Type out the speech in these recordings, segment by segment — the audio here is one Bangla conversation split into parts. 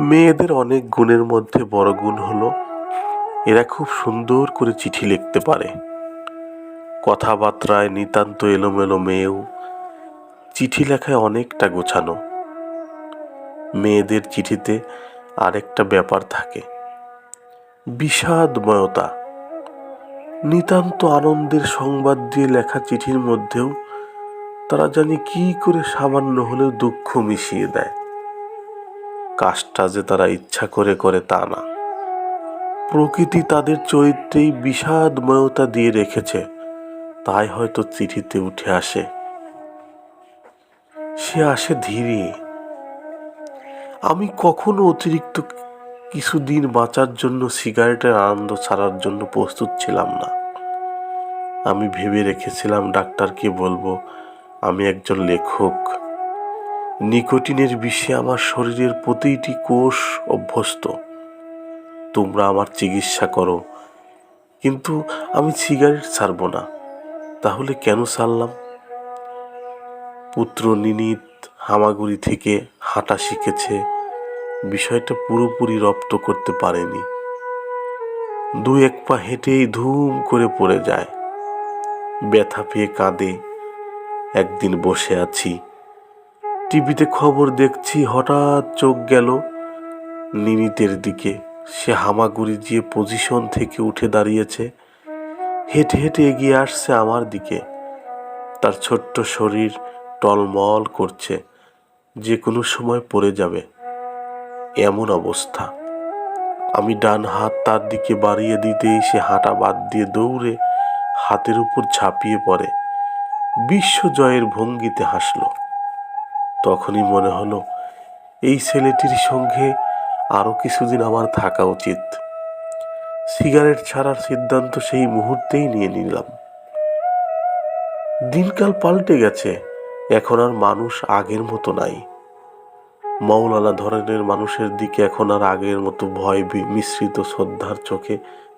মেয়েদের অনেক গুণের মধ্যে বড় গুণ হলো, এরা খুব সুন্দর করে চিঠি লিখতে পারে। কথাবার্তায় নিতান্ত এলোমেলো মেয়েও চিঠি লেখায় অনেকটা গোছানো। মেয়েদের চিঠিতে আরেকটা ব্যাপার থাকে। বিষাদময়তা। নিতান্ত আনন্দের সংবাদ দিয়ে লেখা চিঠির মধ্যেও তারা জানি কি করে সামান্য হলেও দুঃখ মিশিয়ে দেয়। কাজটা যে তারা ইচ্ছা করে করে তা না। প্রকৃতি তাদের চরিত্রেই বিষাদময়তা দিয়ে রেখেছে। তাই হয়তো চিঠিতে উঠে আসে। সে আসে ধীরে। আমি কখনো অতিরিক্ত কিছুদিন বাঁচার জন্য সিগারেটের আনন্দ ছাড়ার জন্য প্রস্তুত ছিলাম না। আমি ভেবে রেখেছিলাম ডাক্তারকে বলব, আমি একজন লেখক। নিকোটিনের বিষে আমার শরীরের প্রতিটি কোষ অভ্যস্ত। তোমরা আমার চিকিৎসা করো, কিন্তু আমি সিগারেট ছাড়ব না, তাহলে কেন ছাড়লাম? পুত্র নিনিত হামাগুড়ি থেকে হাঁটা শিখেছে, বিষয়টা পুরোপুরি রপ্ত করতে পারেনি। দু এক পা হেঁটেই ধুম করে পড়ে যায়। ব্যথা পেয়ে কাঁদে, একদিন বসে আছি। টিভিতে খবর দেখছি, হঠাৎ চোখ গেল নিনিতের দিকে। সে হামাগুড়ি যে পজিশন থেকে উঠে দাঁড়িয়েছে। হেঁটে হেঁটে এগিয়ে আসছে আমার দিকে। তার ছোট্ট শরীর টলমল করছে। যে কোনো সময় পড়ে যাবে। এমন অবস্থা। আমি ডান হাত তার দিকে বাড়িয়ে দিতেই সে হাঁটা বাদ দিয়ে দৌড়ে হাতের উপর ঝাঁপিয়ে পড়ে। বিশ্ব জয়ের ভঙ্গিতে হাসল। তখনই মনে হলো, এই ছেলেটির সঙ্গে আরও কিছুদিন আমার থাকা উচিত। সিগারেট ছাড়ার সিদ্ধান্ত সেই মুহূর্তেই নিয়ে নিলাম। দিনকাল পাল্টে গেছে, এখন আর মানুষ আগের মতো নাই। মৌলানা ধরনের মানুষের দিকে এখন আর আগের মতো ভয় মিশ্রিত শ্রদ্ধার চোখে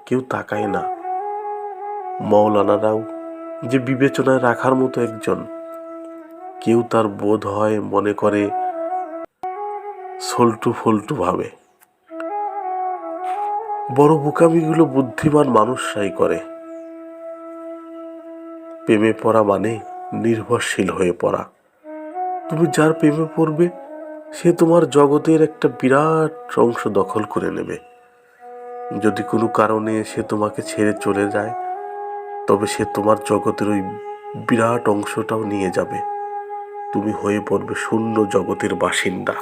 কেউ তাকায় না। মৌলানারাও যে বিবেচনায় রাখার মতো একজন কেউ তার বোধ হয় মনে করে সল্টু ফল্টু ভাবে। বড় বোকামিগুলো বুদ্ধিমান মানুষরাই করে। প্রেমে পড়া মানে নির্ভরশীল হয়ে পড়া। তুমি যার প্রেমে পড়বে, সে তোমার জগতের একটা বিরাট অংশ দখল করে নেবে। যদি কোনো কারণে সে তোমাকে ছেড়ে চলে যায়, তবে সে তোমার জগতের ওই বিরাট অংশটাও নিয়ে যাবে। তুমি হয়ে পড়বে শূন্য জগতের বাসিন্দা।